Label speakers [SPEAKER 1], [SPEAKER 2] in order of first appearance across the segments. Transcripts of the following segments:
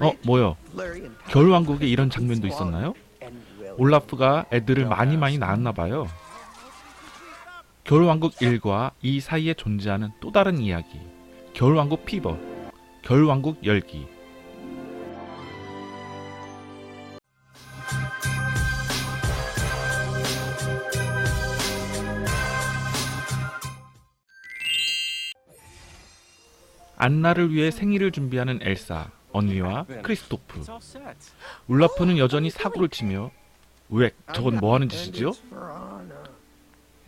[SPEAKER 1] 어, 뭐요? 겨울왕국에 이런 장면도 있었나요? 올라프가 애들을 많이 많이 낳았나 봐요. 겨울왕국 1과 2 사이에 존재하는 또 다른 이야기. 겨울왕국 피버. 겨울왕국 열기. 안나를 위해 생일을 준비하는 엘사, 언니와 크리스토프. 울라프는 여전히 사고를 치며 왜 저건 뭐 하는 짓이지요?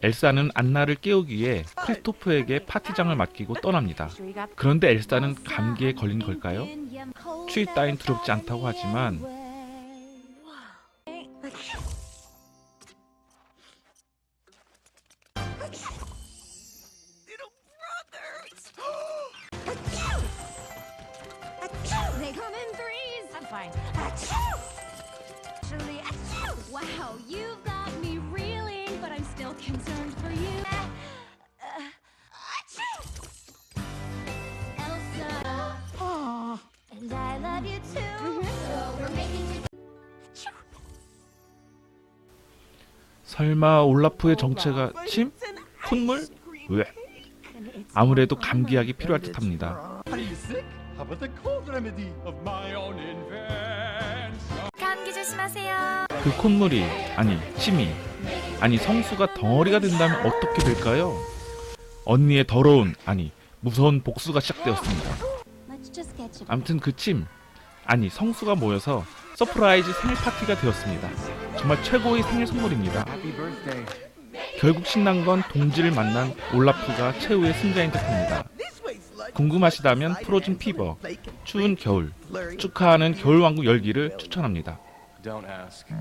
[SPEAKER 1] 엘사는 안나를 깨우기 위해 크리스토프에게 파티장을 맡기고 떠납니다. 그런데 엘사는 감기에 걸린 걸까요? 추위 따윈 두렵지 않다고 하지만
[SPEAKER 2] fine. Achoo! Actually, achoo! Wow, you've got me reeling, but I'm still concerned for you. Uh, achoo! Elsa. Oh, and I love you too. So we're making it.
[SPEAKER 1] 설마 올라프의 정체가 침? 콧물? 왜? 아무래도 감기약이 필요할 듯합니다.
[SPEAKER 3] How about the cold remedy of my own invention?
[SPEAKER 2] 감기 조심하세요.
[SPEAKER 1] 그 콧물이 아니 침이 아니 성수가 덩어리가 된다면 어떻게 될까요? 언니의 더러운 아니 무서운 복수가 시작되었습니다.
[SPEAKER 2] You.
[SPEAKER 1] 암튼 그 침 아니 성수가 모여서 서프라이즈 생일 파티가 되었습니다. 정말 최고의 생일 선물입니다. 결국 신난 건 동지를 만난 올라프가 최후의 승자인 듯합니다. 궁금하시다면 프로즌 피버 추운 겨울 축하하는 겨울왕국 열기를 추천합니다.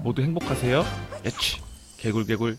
[SPEAKER 1] 모두 행복하세요. 야치 개굴개굴